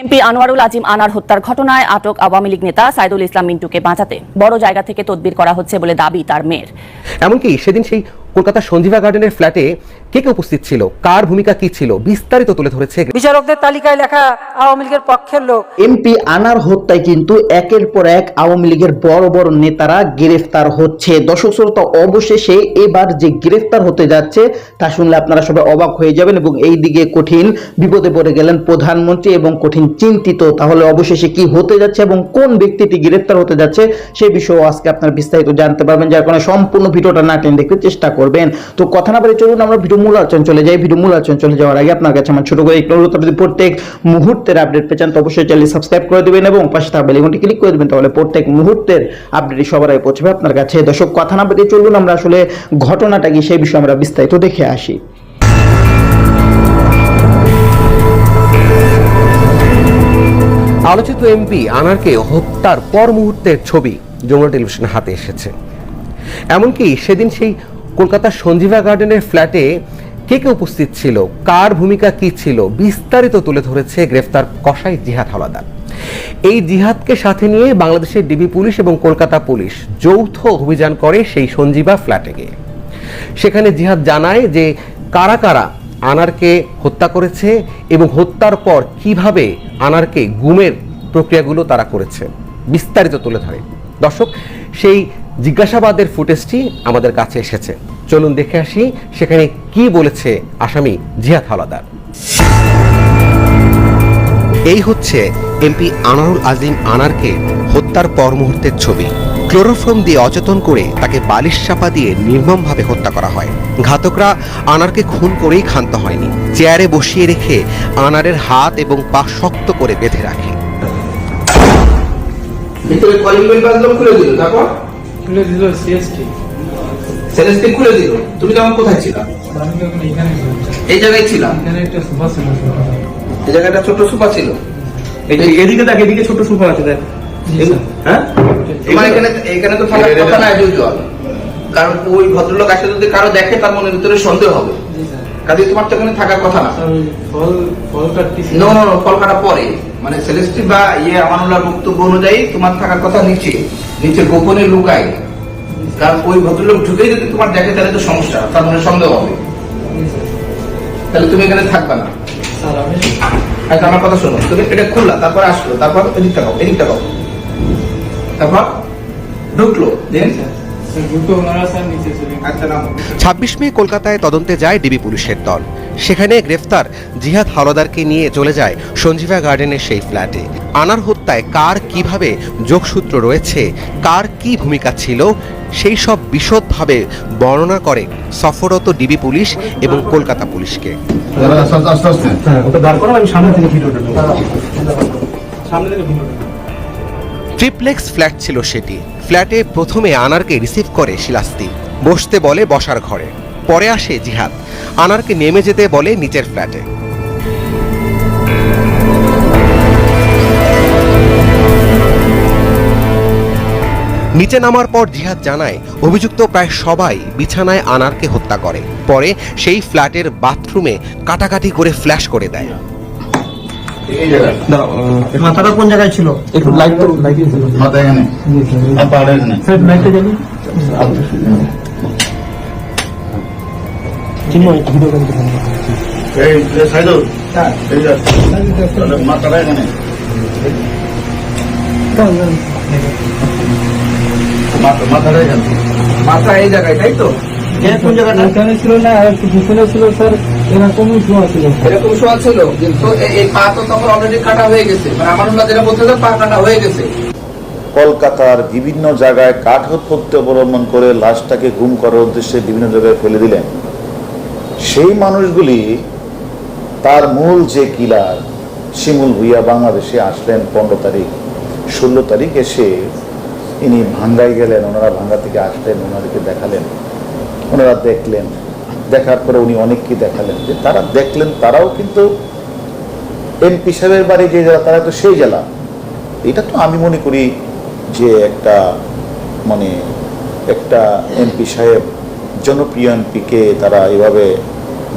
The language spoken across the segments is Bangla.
এমপি আনোয়ারুল আজিম আনার হত্যার ঘটনায় আটক আওয়ামী লীগ নেতা সাইদুল ইসলাম মিন্টুকে বাঁচাতে। বড় জায়গা থেকে তদবির করা হচ্ছে বলে দাবি তার মেয়ের। এমনকি সেদিন সেই কলকাতার সঞ্জীবা গার্ডেনের ফ্ল্যাটে কে কে উপস্থিত ছিল? কার ভূমিকা কি ছিল? বিস্তারিত তুলে ধরেছে বিচারকদের তালিকায় লেখা আওয়ামী লীগের পক্ষের লোক। এমপি আনার হত্যায় কিন্তু একের পর এক আওয়ামী লীগের বড় বড় নেতারা গ্রেফতার হচ্ছে। দর্শক শ্রোতা অবশেষে এবার যে গ্রেফতার হতে যাচ্ছে তা শুনলে আপনারা সবাই অবাক হয়ে যাবেন এবং এই দিকে কঠিন বিপদে পড়ে গেলেন প্রধানমন্ত্রী এবং কঠিন চিন্তিত তাহলে অবশেষে কি হতে যাচ্ছে এবং কোন ব্যক্তিটি গ্রেফতার হতে যাচ্ছে সেই বিষয়ে আজকে আপনারা বিস্তারিত জানতে পারবেন। যার কারণে সম্পূর্ণ ভিডিওটা না টেনে দেখতে চেষ্টা করবেন। তো কথা না বলে চলুন, আমরা ভিডিও মূল আলোচনা চলে যাই। ভিডিও মূল আলোচনা চলে যাওয়ার আগে আপনার কাছে আমার ছোট করে একটু অনুরোধ যদি প্রত্যেক মুহূর্তের আপডেট পেয়ে চান তো অবশ্যই চ্যানেল সাবস্ক্রাইব করে দেবেন এবং পাশে থাকা বেল আইকনটি ক্লিক করে দেবেন, তাহলে প্রত্যেক মুহূর্তের আপডেট সবার আগে পৌঁছবে আপনার কাছে। দর্শক, কথা না বলে চলুন, আমরা আসলে ঘটনাটা কি সেই বিষয়ে আমরা বিস্তারিত দেখে আসি। আলোচিত এমপি আনারকে হত্যার পর মুহূর্তের ছবি যমুনা টেলিভিশনের হাতে এসেছে। এমনকি সেদিন সেই কলকাতার সঞ্জীবা গার্ডেনের ফ্ল্যাটে কে কে উপস্থিত ছিল? কার ভূমিকা কি ছিল? বিস্তারিত তুলে ধরেছে গ্রেফতার কসাই জিহাদ হাওলাদার। এই জিহাদকে সাথে নিয়ে বাংলাদেশের ডিবি পুলিশ এবং কলকাতা পুলিশ যৌথ অভিযান করে সেই সঞ্জীবা ফ্ল্যাটে গিয়ে। সেখানে জিহাদ জানায় যে কারা কারা আনারকে হত্যা করেছে এবং হত্যার পর কীভাবে আনারকে গুমের প্রক্রিয়াগুলো তারা করেছে। বিস্তারিত তুলে ধরে। দর্শক, সেই জিজ্ঞাসাবাদের ফুটেজটি আমাদের কাছে এসেছে। চলুন দেখে আসি সেখানে কি বলেছে আসামি জিহাদ হাওলাদার। এই হচ্ছে এমপি আনারুল আজিম আনারকে হত্যার পর মুহূর্তের ছবি। ক্লোরোফর্ম দিয়ে অচেতন করে তাকে বালিশ চাপা দিয়ে নির্মমভাবে হত্যা করা হয়। ঘাতকরা আনারকে খুন করেই ক্ষান্ত হয়নি। চেয়ারে বসিয়ে রেখে আনারের হাত এবং পা শক্ত করে বেঁধে রাখে। ভিতরে কলিং বেল বাজলো খুলে দিল তারপর? খুলে দিল খুলে দিল? তুমি তখন কোথায় ছিলা? আমি তখন এখানে এই জায়গায় ছিলাম এখানে একটা সোফা ছিল এই জায়গাটা ছোট সুপা ছিল? এদিকে দেখ এদিকে ছোট আছে দেখ। হ্যাঁ? তোমার এখানে এখানে তো থাকার কথা না উজ্জ্বল কারণ ওই ভদ্রলোক আসলে যদি কারও দেখে তার মনের ভিতরে সন্দেহ হবে। কাজে তোমার তো এখানে থাকার কথা না। ফল ফল কাটতেছি। নো ফল কাটা পরে। মানে সেলেস্টি বা ইয়ে আমানুল্লাহর বক্তব্য অনুযায়ী তোমার থাকার কথা নিচে নিচে গোপনে লুকায়। কারণ ওই ভদ্রলোক ঢুকেই যদি তোমার দেখে তাহলে তো সমস্যা তার মনে সন্দেহ হবে। তাহলে তুমি এখানে থাকবা না। স্যার আচ্ছা আমার কথা শোনো তুমি এটা খুললা তারপর আসলো তারপর এদিকটা খাও এদিকটা খাও তারপর ঢুকলো দেন। আচ্ছা ছাব্বিশ মে কলকাতায় তদন্তে যায় ডিবি পুলিশের দল। সেখানে গ্রেফতার জিহাদ হাওলাদারকে নিয়ে চলে যায় সঞ্জীবা গার্ডেনের সেই ফ্ল্যাটে। আনার হত্যায় কার কীভাবে যোগসূত্র রয়েছে কার কি ভূমিকা ছিল সেই সব বিশদভাবে বর্ণনা করে সফররত ডিবি পুলিশ এবং কলকাতা পুলিশকে। হ্যাঁ। ট্রিপ্লেক্স ফ্ল্যাট ছিল সেটি। ফ্ল্যাটে প্রথমে আনারকে রিসিভ করে শিলাস্তি। বসতে বলে বসার ঘরে। পরে আসে জিহাদ। আনারকে নেমে যেতে বলে নিচের ফ্ল্যাটে। নিচে নামার পর জিহাদ জানায় অভিযুক্ত প্রায় সবাই বিছানায় আনারকে হত্যা করে। পরে সেই ফ্ল্যাটের বাথরুমে কাটাকাটি করে ফ্ল্যাশ করে দেয়। মাথাটা কোন জায়গায় ছিল? একটু লাইট তো লাইট মাথা এখানে। আর পাহাড় এখানে লাইটটা জ্বালি চিন্ময় ভিডিও করে দিতে হবে। এই সাইদুল এই যে মাথাটা এখানে। মাথাটা এখানে। মাথা এই জায়গায় তাই তো? কোন ছিল না আর পিছনে ছিল স্যার এরকমই শোয়া ছিল। এরকম শোয়া ছিল কিন্তু এই পা তো তখন অলরেডি কাটা হয়ে গেছে। মানে আমার যেটা বলতে পা কাটা হয়ে গেছে। কলকাতার বিভিন্ন জায়গায় কাঠ পদ্ধতি অবলম্বন করে লাশটাকে গুম করার উদ্দেশ্যে বিভিন্ন জায়গায় ফেলে দিলেন। সেই মানুষগুলি তার মূল যে কিলার, শিমুল ভুইয়া বাংলাদেশে আসলেন পনেরো তারিখ। ষোলো তারিখ এসে ইনি ভাঙ্গায় গেলেন, ওনারা ভাঙ্গা থেকে আসলেন, ওনাদেরকে দেখালেন। ওনারা দেখলেন। দেখার পরে উনি অনেককে দেখালেন। যে তারা দেখলেন, তারাও কিন্তু এমপি সাহেবের বাড়ি যে জেলা, তারা তো সেই জেলা। এটা তো আমি মনে করি যে একটা মানে একটা এমপি সাহেব, জনপ্রিয় এমপিকে তারা এভাবে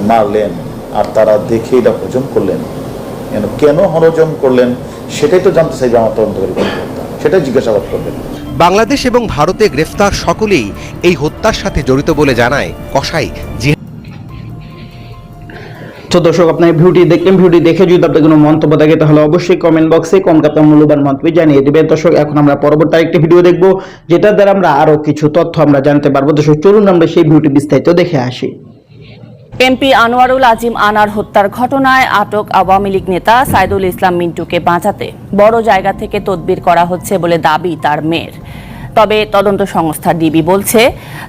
মারলেন আর তারা দেখে এটা হজম করলেন। কেন কেন হরজম করলেন সেটাই তো জানতে চাইবে আমার তদন্তকারী কর্মকর্তা। সেটাই জিজ্ঞাসাবাদ করবেন। বাংলাদেশ এবং ভারতে গ্রেফতার সকলেই এই হত্যার সাথে জড়িত বলে জানায় কসাই জি তো দর্শক আপনার ভিডিওটি দেখলেন ভিডিওটি দেখে যদি আপনার কোনো মন্তব্য থাকে তাহলে অবশ্যই কমেন্ট বক্সে কম আপনার মূল্যবান মন্তব্য জানিয়ে দেবেন। দর্শক এখন আমরা পরবর্তী আরেকটি ভিডিও দেখব যেটার দ্বারা আমরা আরও কিছু তথ্য আমরা জানতে পারব। দর্শক চলুন আমরা সেই ভিডিওটি বিস্তারিত দেখে আসি। এমপি আনোয়ারুল আজিম আনার হত্যার ঘটনায় আটক আওয়ামী লীগ নেতা সাইদুল ইসলাম মিন্টুকে বাঁচাতে। বড় জায়গা থেকে তদবির করা হচ্ছে বলে দাবি তার মেয়ের। তবে তদন্ত সংস্থা ডিবি বলছে,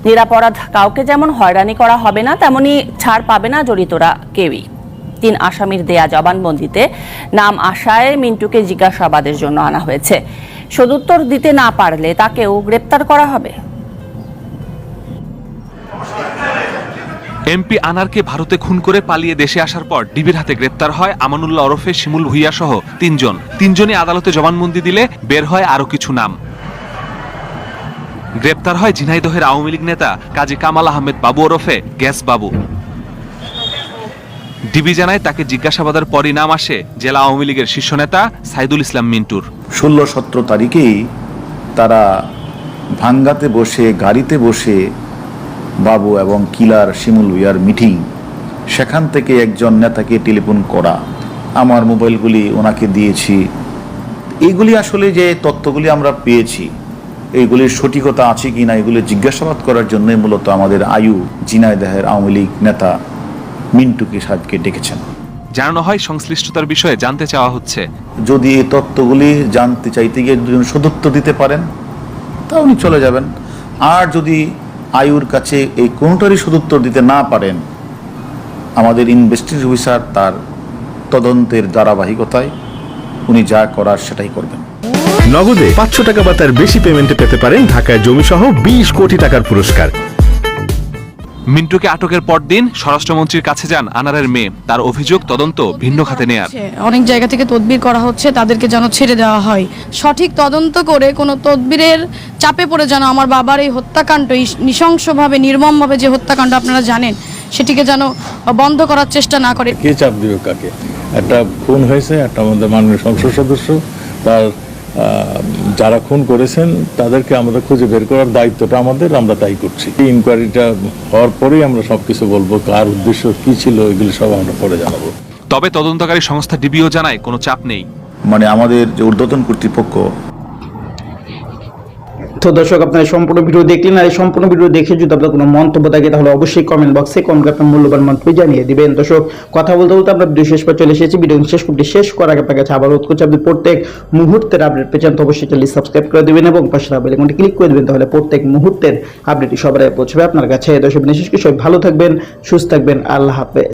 নিরাপরাধ কাউকে যেমন হয়রানি করা হবে না, তেমনি ছাড় পাবে না জড়িতরা কেউই। তিন আসামির দেয়া জবানবন্দিতে নাম আশায় মিন্টুকে জিজ্ঞাসাবাদের জন্য আনা হয়েছে। সদুত্তর দিতে না পারলে তাকেও গ্রেপ্তার করা হবে। এমপি আনারকে ভারতে খুন করে পালিয়ে দেশে আসার পর ডিবির হাতে গ্রেপ্তার হয় আমানুল্লাহ ওরফে শিমুল ভুইয়া সহ তিনজন। তিনজনই আদালতে জবানবন্দি দিলে বের হয় আরও কিছু নাম। গ্রেপ্তার হয় ঝিনাইদহের আওয়ামী লীগ নেতা কাজী কামাল আহমেদ বাবু ওরফে গ্যাস বাবু। ডিবি জানায় তাকে জিজ্ঞাসাবাদের পরই নাম আসে জেলা আওয়ামী লীগের শীর্ষ নেতা সাইদুল ইসলাম মিন্টুর। ষোলো সতেরো তারিখেই তারা ভাঙ্গাতে বসে, গাড়িতে বসে বাবু এবং কিলার শিমুল উইয়ার মিটিং। সেখান থেকে একজন নেতাকে টেলিফোন করা। আমার মোবাইলগুলি ওনাকে দিয়েছি। এইগুলি আসলে যে তথ্যগুলি আমরা পেয়েছি এইগুলির সঠিকতা আছে কি না এগুলি জিজ্ঞাসাবাদ করার জন্যই মূলত আমাদের আয়ু জিনাইদাহের আওয়ামী লীগ নেতা মিন্টুকে সাহেবকে ডেকেছেন। জানানো হয় সংশ্লিষ্টতার বিষয়ে জানতে চাওয়া হচ্ছে। যদি এই তত্ত্বগুলি জানতে চাইতে গিয়ে দুজন সদুত্ব দিতে পারেন তা উনি চলে যাবেন। আর যদি আয়ুর কাছে এই কোনোটারই সদুত্তর দিতে না পারেন আমাদের ইনভেস্টিগেশন অফিসার তার তদন্তের ধারাবাহিকতায় উনি যা করার সেটাই করবেন। নগদে পাঁচশো টাকা বা তার বেশি পেমেন্টে পেতে পারেন ঢাকায় জমি সহ বিশ কোটি টাকার পুরস্কার। মিন্টুকে আটকের পরদিন স্বরাষ্ট্রমন্ত্রীর কাছে যান আনারের মেয়ে। তার অভিযোগ তদন্ত ভিন্ন খাতে নেয়ার। অনেক জায়গা থেকে তদবির করা হচ্ছে তাদেরকে যেন ছেড়ে দেওয়া হয়। সঠিক তদন্ত করে কোনো তদবিরের চাপে পড়ে যেন আমার বাবার এই হত্যাকাণ্ড নৃশংসভাবে নির্মমভাবে যে হত্যাকাণ্ড আপনারা জানেন সেটিকে যেন বন্ধ করার চেষ্টা না করে। কে চাপ দিবে কাকে? একটা খুন হয়েছে একটা আমাদের মাননীয় সংসদ সদস্য তার যারা খুন করেছেন তাদেরকে আমরা খুঁজে বের করার দায়িত্বটা আমাদের আমরা তাই করছি। এই ইনকোয়ারিটা হওয়ার পরেই আমরা সবকিছু বলব কার উদ্দেশ্য কি ছিল এগুলো সব আমরা পরে জানাব। তবে তদন্তকারী সংস্থা ডিবিও জানায় কোনো চাপ নেই। মানে আমাদের যে ঊর্ধ্বতন কর্তৃপক্ষ তো দর্শক, আপনারা সম্পূর্ণ ভিডিও দেখলেন আর এই সম্পূর্ণ ভিডিও দেখে যদি আপনার কোনো মন্তব্য থাকে, তাহলে অবশ্যই কমেন্ট বক্সে কমেন্ট আপনার মূল্যবান মন্তব্য জানিয়ে দিবেন। দর্শক, কথা বলতে বলতে আমরা ভিডিও শেষ পর চলে এসেছি। ভিডিও শেষ করতে শেষ করার আগে আপনার কাছে আবার অনুরোধ করছি, আপনি প্রত্যেক মুহূর্তের আপডেট পেয়েছেন তো অবশ্যই চ্যানেল সাবস্ক্রাইব করে দিবেন এবং পাশে বেল আইকনটি ক্লিক করে দিবেন, তাহলে প্রত্যেক মুহূর্তের আপডেটটি সবার পৌঁছবে আপনার কাছে। দর্শক বিশেষ কিছু ভালো থাকবেন, সুস্থ থাকবেন। আল্লাহ হাফেজ।